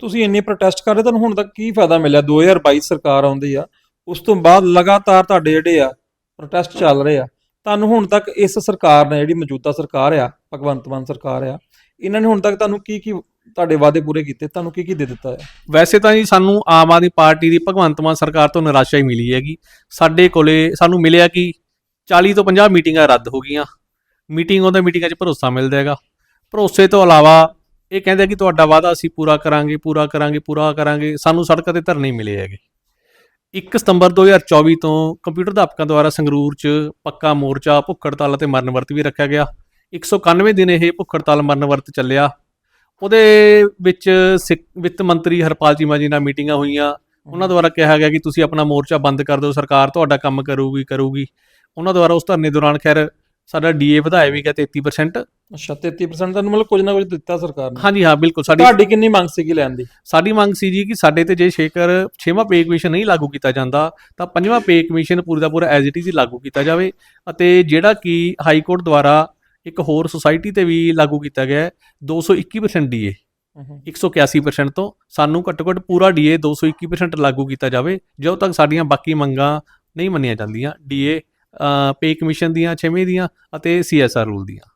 ਤੁਸੀਂ ਇੰਨੇ ਪ੍ਰੋਟੈਸਟ ਕਰ ਰਹੇ ਤੁਹਾਨੂੰ ਹੁਣ ਤੱਕ ਕੀ ਫਾਇਦਾ ਮਿਲਿਆ? 2022 ਸਰਕਾਰ ਆਉਂਦੀ ਆ, ਉਸ ਤੋਂ ਬਾਅਦ ਲਗਾਤਾਰ ਤੁਹਾਡੇ ਜਿਹੜੇ ਆ ਪ੍ਰੋਟੈਸਟ ਚੱਲ ਰਹੇ ਆ। ਤੁਹਾਨੂੰ ਹੁਣ ਤੱਕ ਇਸ ਸਰਕਾਰ ਨੇ, ਜਿਹੜੀ ਮੌਜੂਦਾ ਸਰਕਾਰ ਆ, ਭਗਵੰਤ ਮਾਨ ਸਰਕਾਰ ਆ, ਇਹਨਾਂ ਨੇ ਹੁਣ ਤੱਕ ਤੁਹਾਨੂੰ ਕੀ ਕੀ ਤੁਹਾਡੇ ਵਾਅਦੇ ਪੂਰੇ ਕੀਤੇ? ਤੁਹਾਨੂੰ ਕੀ ਕੀ ਦੇ ਦਿੱਤਾ ਹੈ ਵੈਸੇ ਤਾਂ ਜੀ ਸਾਨੂੰ ਆਮ ਆਦਮੀ ਪਾਰਟੀ ਦੀ ਭਗਵੰਤ ਮਾਨ ਸਰਕਾਰ ਤੋਂ ਨਿਰਾਸ਼ਾ ਹੀ ਮਿਲੀ ਹੈਗੀ। ਸਾਡੇ ਕੋਲੇ ਸਾਨੂੰ ਮਿਲਿਆ ਕਿ 40 ਤੋਂ 50 ਮੀਟਿੰਗਾਂ ਰੱਦ ਹੋ ਗਈਆਂ। ਮੀਟਿੰਗ ਉਹਦੇ ਮੀਟਿੰਗਾਂ 'ਚ ਭਰੋਸਾ ਮਿਲਦਾ ਹੈਗਾ। ਭਰੋਸੇ ਤੋਂ ਇਲਾਵਾ ਇਹ ਕਹਿੰਦੇ ਕਿ ਤੁਹਾਡਾ ਵਾਅਦਾ ਅਸੀਂ ਪੂਰਾ ਕਰਾਂਗੇ ਪੂਰਾ ਕਰਾਂਗੇ ਪੂਰਾ ਕਰਾਂਗੇ, ਸਾਨੂੰ ਸੜਕਾਂ ਤੇ ਧਰਨੇ ਮਿਲੇ ਹੈਗੇ। 1 ਸਤੰਬਰ 2024 ਤੋਂ ਕੰਪਿਊਟਰ ਅਧਿਆਪਕਾਂ ਦੁਆਰਾ ਸੰਗਰੂਰ 'ਚ ਪੱਕਾ ਮੋਰਚਾ ਭੁੱਖ ਹੜਤਾਲ ਅਤੇ ਮਰਨ ਵਰਤ ਵੀ ਰੱਖਿਆ ਗਿਆ। 191 ਦਿਨ ਇਹ ਭੁੱਖ ਹੜਤਾਲ ਮਰਨ ਵਰਤ ਚੱਲਿਆ। ਉਹਦੇ ਵਿੱਚ ਸਿੱਖ- ਵਿੱਤ ਮੰਤਰੀ ਹਰਪਾਲ ਚੀਮਾ ਜੀ ਨਾਲ ਮੀਟਿੰਗਾਂ ਹੋਈਆਂ। ਉਹਨਾਂ ਦੁਆਰਾ ਕਿਹਾ ਗਿਆ ਕਿ ਤੁਸੀਂ ਆਪਣਾ ਮੋਰਚਾ ਬੰਦ ਕਰ ਦਿਓ, ਸਰਕਾਰ ਤੁਹਾਡਾ ਕੰਮ ਕਰੂਗੀ ਕਰੂਗੀ। ਉਹਨਾਂ ਦੁਆਰਾ ਉਸ ਧਰਨੇ ਦੌਰਾਨ ਖੈਰ ਸਾਡਾ ਡੀਏ ਵਧਾਇਆ ਵੀ ਗਿਆ 33% ਅੱਛਾ 33% ਤੁਹਾਨੂੰ ਮਤਲਬ ਕੁਝ ਨਾ ਕੁਝ ਦਿੱਤਾ ਸਰਕਾਰ ਨੇ। ਹਾਂਜੀ ਹਾਂ ਬਿਲਕੁਲ ਸਾਡੀ ਤੁਹਾਡੀ ਕਿੰਨੀ ਮੰਗ ਸੀਗੀ ਲੈਣ ਦੀ? ਸਾਡੀ ਮੰਗ ਸੀ ਜੀ ਕਿ ਸਾਡੇ ਤੇ ਜੇ ਜੇਕਰ ਛੇਵਾਂ ਪੇ ਕਮਿਸ਼ਨ ਨਹੀਂ ਲਾਗੂ ਕੀਤਾ ਜਾਂਦਾ ਤਾਂ ਪੰਜਵਾਂ ਪੇ ਕਮਿਸ਼ਨ ਪੂਰੀ ਦਾ ਪੂਰਾ ਐਜ਼ ਇਟ ਇਜ਼ ਲਾਗੂ ਕੀਤਾ ਜਾਵੇ। ਅਤੇ ਜਿਹੜਾ ਕਿ ਹਾਈ ਕੋਰਟ ਦੁਆਰਾ ਇੱਕ ਹੋਰ ਸੁਸਾਇਟੀ ਤੇ ਵੀ ਲਾਗੂ ਕੀਤਾ ਗਿਆ ਹੈ 221% ਡੀਏ 181% ਤੋਂ ਸਾਨੂੰ ਘੱਟੋ ਘੱਟ ਪੂਰਾ ਡੀਏ 221% ਲਾਗੂ ਕੀਤਾ ਜਾਵੇ ਜਦੋਂ ਤੱਕ ਸਾਡੀਆਂ ਬਾਕੀ ਮੰਗਾਂ ਨਹੀਂ ਮੰਨੀਆਂ ਜਾਂਦੀਆਂ ਡੀਏ ਪੇ ਕਮਿਸ਼ਨ ਦੀਆਂ ਛੇਵੇਂ ਦੀਆਂ ਅਤੇ ਸੀਐਸਆਰ ਰੂਲ ਦੀਆਂ।